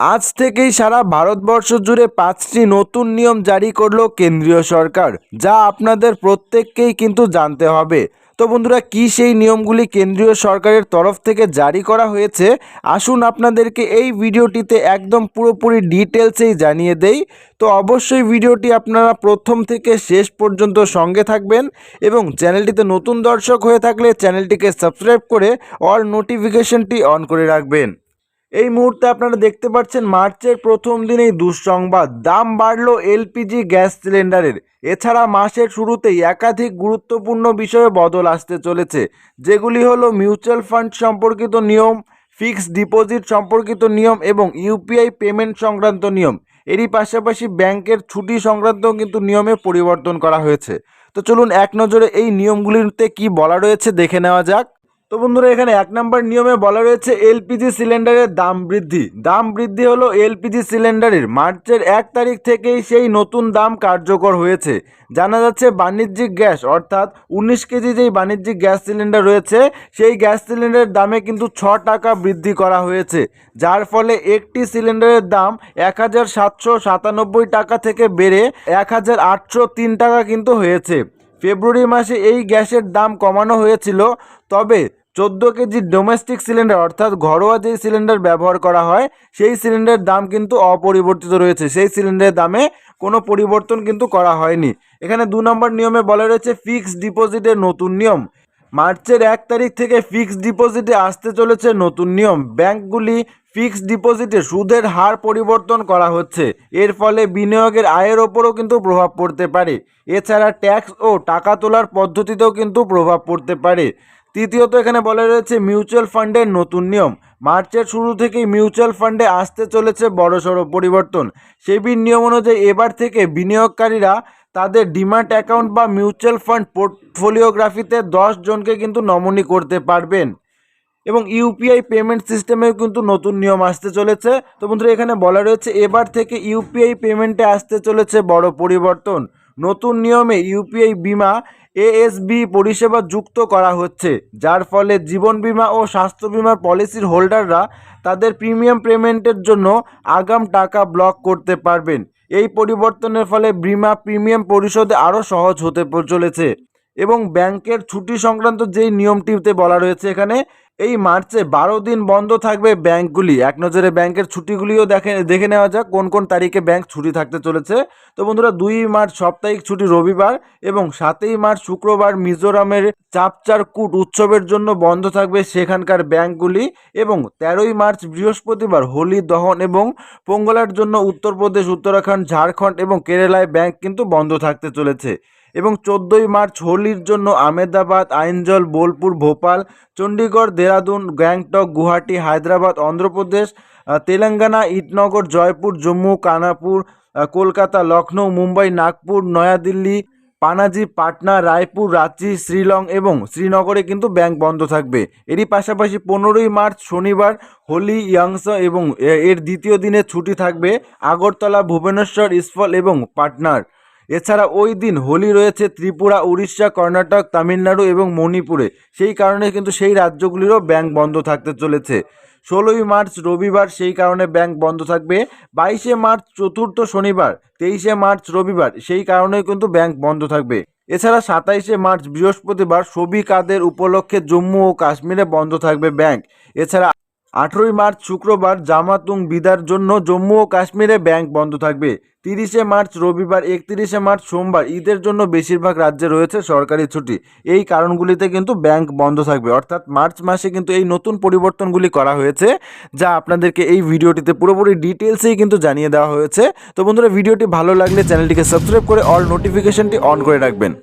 আজ থেকেই সারা ভারতবর্ষ জুড়ে পাঁচটি নতুন নিয়ম জারি করল কেন্দ্রীয় সরকার, যা আপনাদের প্রত্যেককেই কিন্তু জানতে হবে। তো বন্ধুরা, কি সেই নিয়মগুলি কেন্দ্রীয় সরকারের তরফ থেকে জারি করা হয়েছে? আসুন আপনাদেরকে এই ভিডিওটিতে একদম পুরোপুরি ডিটেলসেই জানিয়ে দেই। তো অবশ্যই ভিডিওটি আপনারা প্রথম থেকে শেষ পর্যন্ত সঙ্গে থাকবেন এবং চ্যানেলটিতে নতুন দর্শক হয়ে থাকলে চ্যানেলটিকে সাবস্ক্রাইব করে অল নোটিফিকেশনটি অন করে রাখবেন। এই মুহূর্তে আপনারা দেখতে পাচ্ছেন মার্চের প্রথম দিনেই দুঃসংবাদ। দাম বাড়লো এলপিজি গ্যাস সিলিন্ডারের। এছাড়া মাসের শুরুতেই একাধিক গুরুত্বপূর্ণ বিষয়ে বদল আসতে চলেছে, যেগুলি হলো মিউচুয়াল ফান্ড সম্পর্কিত নিয়ম, ফিক্সড ডিপোজিট সম্পর্কিত নিয়ম এবং ইউপিআই পেমেন্ট সংক্রান্ত নিয়ম। এরই পাশাপাশি ব্যাংকের ছুটি সংক্রান্ত কিন্তু নিয়মে পরিবর্তন করা হয়েছে। তো চলুন এক নজরে এই নিয়মগুলিতে কি বলা রয়েছে দেখে নেওয়া যাক। তো বন্ধুরা, এখানে এক নম্বর নিয়মে বলা রয়েছে, এলপিজি সিলিন্ডারের দাম বৃদ্ধি। দাম বৃদ্ধি হলো এলপিজি সিলিন্ডারের। মার্চের এক তারিখ থেকেই সেই নতুন দাম কার্যকর হয়েছে। জানা যাচ্ছে বাণিজ্যিক গ্যাস, অর্থাৎ উনিশ কেজি যেই বাণিজ্যিক গ্যাস সিলিন্ডার রয়েছে, সেই গ্যাস সিলিন্ডারের দামে কিন্তু ছ টাকা বৃদ্ধি করা হয়েছে। যার ফলে একটি সিলিন্ডারের দাম এক হাজার সাতশো সাতানব্বই টাকা থেকে বেড়ে এক হাজার আটশো তিন টাকা কিন্তু হয়েছে। ফেব্রুয়ারি মাসে এই গ্যাসের দাম কমানো হয়েছিল, তবে চোদ্দ কেজি ডোমেস্টিক সিলিন্ডার অর্থাৎ ঘরোয়া যেই সিলিন্ডার ব্যবহার করা হয়, সেই সিলিন্ডারের দাম কিন্তু অপরিবর্তিত রয়েছে। সেই সিলিন্ডারের দামে কোনো পরিবর্তন কিন্তু করা হয়নি। এখানে দু নম্বর নিয়মে বলা রয়েছে, ফিক্সড ডিপোজিটের নতুন নিয়ম। মার্চের এক তারিখ থেকে ফিক্সড ডিপোজিটে আসতে চলেছে নতুন নিয়ম। ব্যাংকগুলি ফিক্সড ডিপোজিটে সুদের হার পরিবর্তন করা হচ্ছে। এর ফলে বিনিয়োগের আয়ের ওপরও কিন্তু প্রভাব পড়তে পারে। এছাড়া ট্যাক্স ও টাকা তোলার পদ্ধতিতেও কিন্তু প্রভাব পড়তে পারে। তৃতীয়ত এখানে বলা রয়েছে মিউচুয়াল ফান্ডের নতুন নিয়ম। মার্চের শুরু থেকেই মিউচুয়াল ফান্ডে আসতে চলেছে বড়সড় পরিবর্তন। সেবির নিয়ম অনুযায়ী এবার থেকে বিনিয়োগকারীরা তাদের ডিমান্ড অ্যাকাউন্ট বা মিউচুয়াল ফান্ড পোর্টফোলিওগ্রাফিতে দশ জনকে কিন্তু নমনি করতে পারবেন। এবং ইউপিআই পেমেন্ট সিস্টেমেও কিন্তু নতুন নিয়ম আসতে চলেছে। তো বন্ধুরা, এখানে বলা রয়েছে, এবার থেকে ইউপিআই পেমেন্টে আসতে চলেছে বড় পরিবর্তন। নতুন নিয়মে ইউপিআই বিমা এএসবি পরিষেবা যুক্ত করা হচ্ছে। যার ফলে জীবন বিমা ও স্বাস্থ্য বিমার পলিসির হোল্ডাররা তাদের প্রিমিয়াম পেমেন্টের জন্য আগাম টাকা ব্লক করতে পারবেন। এই পরিবর্তনের ফলে বিমা প্রিমিয়াম পরিশোধে আরও সহজ হতে চলেছে। এবং ব্যাংকের ছুটি সংক্রান্ত যেই নিয়মটিতে বলা রয়েছে এখানে এই মার্চে বারো দিন বন্ধ থাকবে ব্যাংকগুলি। এক নজরে ব্যাংকের ছুটিগুলিও দেখে দেখে নেওয়া যাক কোন কোন তারিখে ব্যাংক ছুটি থাকতে চলেছে। তো বন্ধুরা, দুই মার্চ সাপ্তাহিক ছুটি রবিবার এবং সাতই মার্চ শুক্রবার মিজোরামের চাপচার কুট উৎসবের জন্য বন্ধ থাকবে সেখানকার ব্যাংকগুলি এবং তেরোই মার্চ বৃহস্পতিবার হোলি, দহন এবং পোঙ্গলার জন্য উত্তরপ্রদেশ, উত্তরাখণ্ড, ঝাড়খণ্ড এবং কেরালায় ব্যাংক কিন্তু বন্ধ থাকতে চলেছে। এবং চোদ্দোই মার্চ হোলির জন্য আমেদাবাদ আইনজল, বোলপুর, ভোপাল, চণ্ডীগড়, দেরাদুন, গ্যাংটক, গুয়াহাটি, হায়দ্রাবাদ, অন্ধ্রপ্রদেশ তেলেঙ্গানা, ইটনগর, জয়পুর, জম্মু, কানাপুর কলকাতা লখনৌ মুম্বাই, নাগপুর, নয়াদিল্লি, পানাজি, পাটনা, রায়পুর, রাঁচি, শ্রীলং এবং শ্রীনগরে কিন্তু ব্যাংক বন্ধ থাকবে। এরই পাশাপাশি পনেরোই মার্চ শনিবার হোলি, ইয়াংস এবং এর দ্বিতীয় দিনে ছুটি থাকবে আগরতলা, ভুবনেশ্বর, ইস্ফল এবং পাটনার। এছাড়া ওই দিন হোলি রয়েছে ত্রিপুরা, উড়িষ্যা, কর্ণাটক, তামিলনাড়ু এবং মণিপুরে। সেই কারণে কিন্তু সেই রাজ্যগুলিরও ব্যাংক বন্ধ থাকতে চলেছে। ষোলোই মার্চ রবিবার সেই কারণে ব্যাংক বন্ধ থাকবে। বাইশে মার্চ চতুর্থ শনিবার, তেইশে মার্চ রবিবার, সেই কারণেই কিন্তু ব্যাংক বন্ধ থাকবে। এছাড়া সাতাইশে মার্চ বৃহস্পতিবার সবি কাদের উপলক্ষে জম্মু ও কাশ্মীরে বন্ধ থাকবে ব্যাংক। এছাড়া আঠেরোই মার্চ শুক্রবার জামাতুং বিদার জন্য জম্মু ও কাশ্মীরে ব্যাংক বন্ধ থাকবে। তিরিশে মার্চ রবিবার, একত্রিশে মার্চ সোমবার ঈদের জন্য বেশিরভাগ রাজ্যে রয়েছে সরকারি ছুটি। এই কারণগুলিতে কিন্তু ব্যাংক বন্ধ থাকবে। অর্থাৎ মার্চ মাসে কিন্তু এই নতুন পরিবর্তনগুলি করা হয়েছে, যা আপনাদেরকে এই ভিডিওটিতে পুরোপুরি ডিটেলসেই কিন্তু জানিয়ে দেওয়া হয়েছে। তো বন্ধুরা, ভিডিওটি ভালো লাগলে চ্যানেলটিকে সাবস্ক্রাইব করে অল নোটিফিকেশনটি অন করে রাখবেন।